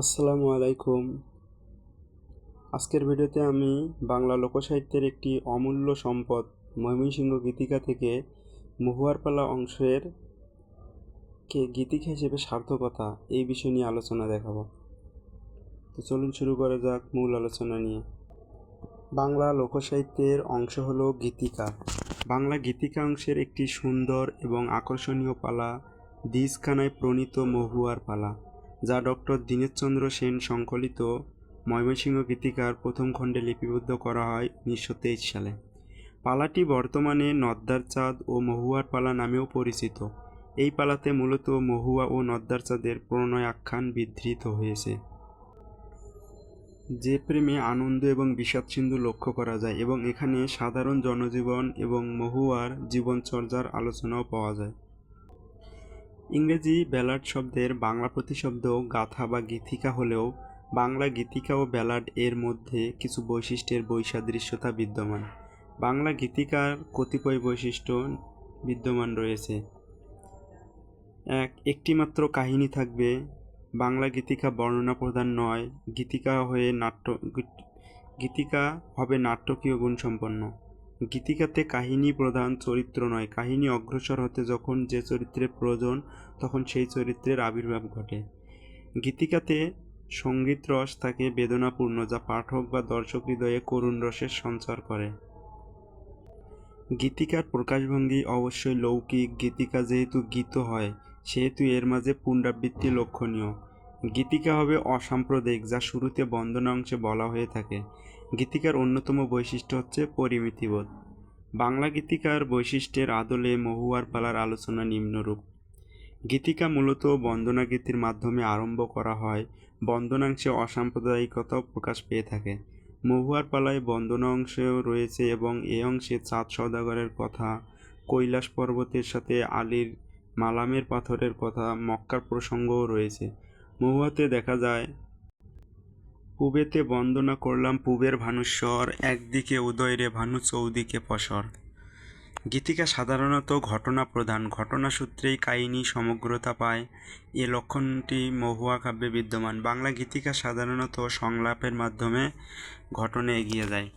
আসসালামু আলাইকুম। আজকের ভিডিওতে আমি বাংলা লোকসাহিত্যের একটি অমূল্য সম্পদ ময়মনসিংহ গীতিকা থেকে মহুয়ার পালা অংশের কে গীতিকা হিসেবে সার্থকতা এই বিষয় নিয়ে আলোচনা দেখাবো। তো চলুন শুরু করা যাক মূল আলোচনা নিয়ে। বাংলা লোকসাহিত্যের অংশ হলো গীতিকা। বাংলা গীতিকা অংশের একটি সুন্দর এবং আকর্ষণীয় পালা দ্বিজখানায় প্রণীত মহুয়ার পালা যা ডক্টর দীনেশচন্দ্র সেন সংকলিত ময়মনসিংহ গীতিকার প্রথম খণ্ডে লিপিবদ্ধ করা হয় উনিশশো তেইশ সালে। পালাটি বর্তমানে নদ্দার চাঁদ ও মহুয়ার পালা নামেও পরিচিত। এই পালাতে মূলত মহুয়া ও নদ্দার চাঁদের প্রণয় আখ্যান বিধৃত হয়েছে। যে প্রেমে আনন্দ এবং বিষাদ সিন্ধু লক্ষ্য করা যায় এবং এখানে সাধারণ জনজীবন এবং মহুয়ার জীবনচর্যার আলোচনাও পাওয়া যায়। ইংরেজি ব্যালাড শব্দের বাংলা প্রতিশব্দ গাথা বা গীতিকা হলেও বাংলা গীতিকা ও ব্যালাড এর মধ্যে কিছু বৈশিষ্ট্যের বৈসাদৃশ্যতা বিদ্যমান। বাংলা গীতিকার কতিপয় বৈশিষ্ট্য বিদ্যমান রয়েছে। এক, একটিমাত্র কাহিনী থাকবে। বাংলা গীতিকা বর্ণনা প্রধান নয়, গীতিকা হয়ে নাট্য গীতিকা হবে নাট্যকীয় গুণসম্পন্ন। গীতিকাতে কাহিনী প্রধান চরিত্র নয়। কাহিনী অগ্রসর হতে যখন যে চরিত্রের প্রয়োজন, তখন সেই চরিত্রের আবির্ভাব ঘটে। গীতিকাতে সংগীত রস থাকে বেদনাপূর্ণ, যা পাঠক বা দর্শক হৃদয়ে করুণ রসের সঞ্চার করে। গীতিকার প্রকাশভঙ্গি অবশ্যই লৌকিক। গীতিকা যেহেতু গীত হয়, সেহেতু এর মাঝে পুনরাবৃত্তি লক্ষণীয়। গীতিকা হবে অসাম্প্রদায়িক, যা শুরুতে বন্দনা অংশে বলা হয়ে থাকে। গীতিকার অন্যতম বৈশিষ্ট্য হচ্ছে পরিমিতিবোধ। বাংলা গীতিকার বৈশিষ্ট্যের আদলে মহুয়ার পালার আলোচনা নিম্নরূপ। গীতিকা মূলত বন্দনা গীতির মাধ্যমে আরম্ভ করা হয়, বন্দনাংশে অসাম্প্রদায়িকতাও প্রকাশ পেয়ে থাকে। মহুয়ার পালায় বন্দনা অংশেও রয়েছে এবং এ অংশে চাঁদ সওদাগরের কথা, কৈলাস পর্বতের সাথে আলীর মালামের পাথরের কথা, মক্কার প্রসঙ্গও রয়েছে। মহুয়াতে দেখা যায় পূবেতে বন্দনা করলাম পুবের ভানুস্বর একদিকে উদয় রে ভানু চৌদিকে পসর গীতিকা সাধারণত ঘটনা প্রধান, ঘটনা সূত্রেই কাহিনী সমগ্রতা পায়। এ লক্ষণটি মহুয়া কাব্যে বিদ্যমান। বাংলা গীতিকা সাধারণত সংলাপের মাধ্যমে ঘটনা এগিয়ে যায়।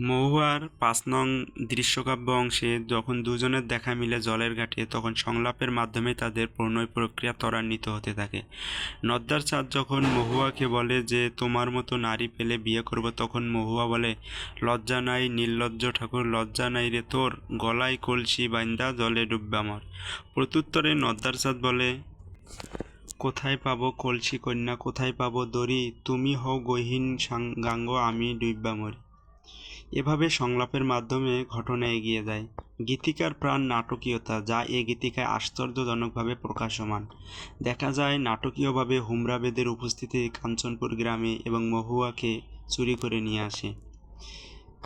মহুয়ার পাঁচ নং দৃশ্যকাব্য অংশে যখন দুজনের দেখা মিলে জলের ঘাটে, তখন সংলাপের মাধ্যমে তাদের প্রণয় প্রক্রিয়া ত্বরান্বিত হতে থাকে। নদ্দার চাঁদ যখন মহুয়াকে বলে যে, তোমার মতো নারী পেলে বিয়ে করব, তখন মহুয়া বলে, লজ্জা নাই, নির্লজ্জ ঠাকুর, লজ্জা নাই রে তোর, গলায় কলসি বাইন্দা জলে ডুববে আমার। প্রত্যুত্তরে নদ্দার চাঁদ বলে, কোথায় পাবো কলসি কন্যা, কোথায় পাবো দড়ি? তুমি হও গহীন সাং, গাঙ্গ, আমি ডুববা মরি এভাবে সংলাপের মাধ্যমে ঘটনা এগিয়ে যায়। গীতিকার প্রাণ নাটকীয়তা, যা এ গীতিকায় আশ্চর্যজনকভাবে প্রকাশমান। দেখা যায়, নাটকীয়ভাবে হুমরাবেদের উপস্থিতি কাঞ্চনপুর গ্রামে এবং মহুয়াকে চুরি করে নিয়ে আসে।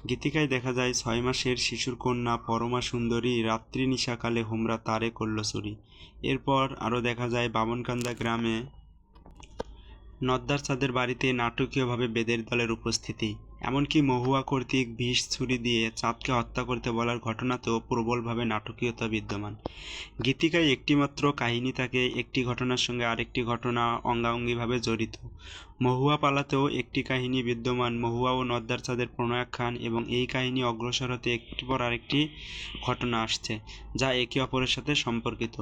গীতিকায় দেখা যায়, ছয় মাসের শিশুর কন্যা পরমা সুন্দরী রাত্রি নিশাকালে হুমরা তারে করল চুরি। এরপর আরও দেখা যায়, বামনকান্দা গ্রামে নদ্দার চাঁদের বাড়িতে নাটকীয়ভাবে বেদের দলের উপস্থিতি। এমনকি মহুয়া কর্তৃক বিষ ছুরি দিয়ে চাঁদকে হত্যা করতে বলার ঘটনাতেও প্রবলভাবে নাটকীয়তা বিদ্যমান। গীতিকায় একটিমাত্র কাহিনী থাকে, একটি ঘটনার সঙ্গে আরেকটি ঘটনা অঙ্গাঙ্গিভাবে জড়িত। মহুয়া পালাতেও একটি কাহিনী বিদ্যমান, মহুয়া ও নদ্দার চাঁদের প্রণয়াখ্যান এবং এই কাহিনী অগ্রসর হতে একটি পর আরেকটি ঘটনা আসছে, যা একে অপরের সাথে সম্পর্কিত।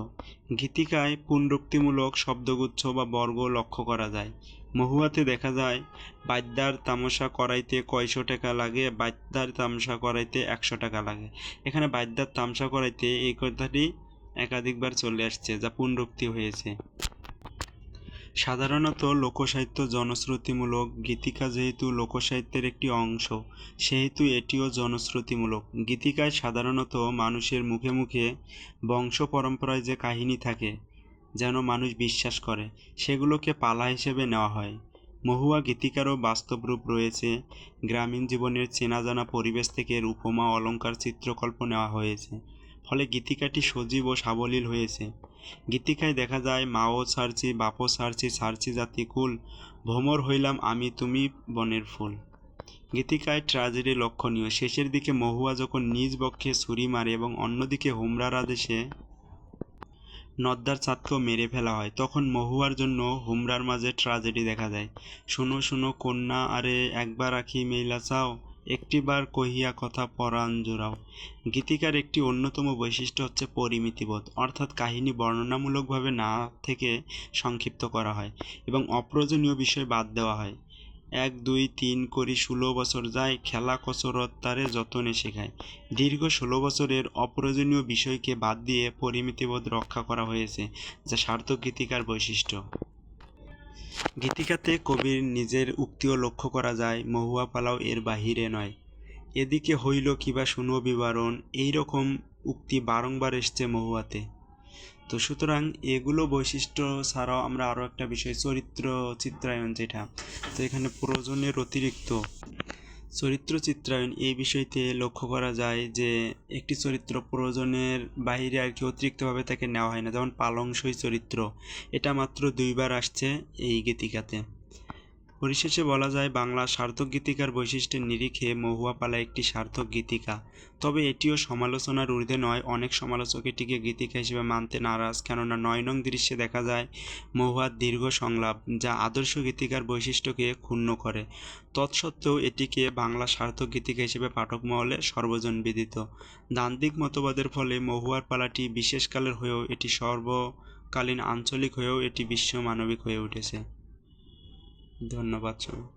গীতিকায় পুনরুক্তিমূলক শব্দগুচ্ছ বা বর্গ লক্ষ্য করা যায়। মহুয়াতে দেখা যায়, বাদ্যার তামাশা করাইতে কয়শো টাকা লাগে, বাদ্যার তামসা করাইতে একশো টাকা লাগে। এখানে বাদ্যার তামসা করাইতে এই কথাটি একাধিকবার চলে আসছে, যা পুনরুক্তি হয়েছে। সাধারণত লোকসাহিত্য জনশ্রুতিমূলক, গীতিকা যেহেতু লোকসাহিত্যের একটি অংশ, সেহেতু এটিও জনশ্রুতিমূলক। গীতিকায় সাধারণত মানুষের মুখে মুখে বংশ পরম্পরায় যে কাহিনী থাকে যেন মানুষ বিশ্বাস করে, সেগুলোকে পালা হিসেবে নেওয়া হয়। মহুয়া গীতিকারও বাস্তব রূপ রয়েছে। গ্রামীণ জীবনের চেনা জানা পরিবেশ থেকে উপমা অলঙ্কার চিত্রকল্প নেওয়া হয়েছে, ফলে গীতিকাটি সজীব ও সাবলীল হয়েছে। গীতিকায় দেখা যায়, মাও ছাড়ছি বাপও ছাড়ছি ছাড়ছি জাতি কুল ভ্রমর হইলাম আমি, তুমি বনের ফুল। গীতিকায় ট্র্যাজেডি লক্ষণীয়। শেষের দিকে মহুয়া যখন নিজ বক্ষে ছুরি মারে এবং অন্যদিকে হুমরার আদেশে নদ্দার চাঁদকেও মেরে ফেলা হয়। তখন মহুয়ার জন্য হুমরার মাঝে ট্রাজেডি দেখা যায়। শুনো শুনো কন্যা, আরে একবার আখি মেইলা চাও, একটিবার কহিয়া কথা পরাণ জোড়াও। গীতিকার একটি অন্যতম বৈশিষ্ট্য হচ্ছে পরিমিতিবোধ, অর্থাৎ কাহিনী বর্ণনামূলকভাবে না থেকে সংক্ষিপ্ত করা হয় এবং অপ্রয়োজনীয় বিষয় বাদ দেওয়া হয়। এক, দুই, তিন করি ষোলো বছর যায় খেলা কসরত তারে যতনে শেখায়। দীর্ঘ ষোলো বছরের অপ্রয়োজনীয় বিষয়কে বাদ দিয়ে পরিমিতিবোধ রক্ষা করা হয়েছে, যা সার্থক গীতিকার বৈশিষ্ট্য। গীতিকাতে কবির নিজের উক্তিও লক্ষ্য করা যায়, মহুয়া পালাও এর বাহিরে নয়। এদিকে হইল কিবা শুনো বিবরণ এই রকম উক্তি বারংবার এসছে মহুয়াতে। তো সুতরাং এগুলো বৈশিষ্ট্য ছাড়াও আমরা আরও একটা বিষয়, চরিত্র চিত্রায়ন যেটা। তো এখানে প্রয়োজনের অতিরিক্ত চরিত্র চিত্রায়ন এই বিষয়তে লক্ষ্য করা যায় যে একটি চরিত্র প্রয়োজনের বাইরে আর কি অতিরিক্তভাবে তাকে নেওয়া হয় না। যেমন পালংশই চরিত্র, এটা মাত্র দুইবার আসছে এই গীতিকাতে। পরিশেষে বলা যায় বাংলা সার্থক গীতিকার বৈশিষ্ট্যের নিরিখে মহুয়া পালা একটি সার্থক গীতিকা। তবে এটিও সমালোচনার ঊর্ধ্বে নয়, অনেক সমালোচক এটিকে গীতিকা হিসেবে মানতে নারাজ, কেননা নয় নং দৃশ্যে দেখা যায় মহুয়ার দীর্ঘ সংলাপ, যা আদর্শ গীতিকার বৈশিষ্ট্যকে ক্ষুণ্ণ করে। তৎসত্ত্বেও এটিকে বাংলা সার্থক গীতিকা হিসেবে পাঠক মহলে সর্বজন বিদিত। দান্দিক মতবাদের ফলে মহুয়ার পালাটি বিশেষকালের হয়েও এটি সর্বকালীন আঞ্চলিক হয়েও এটি বিশ্ব মানবিক হয়ে উঠেছে। ধন্যবাদ সবাই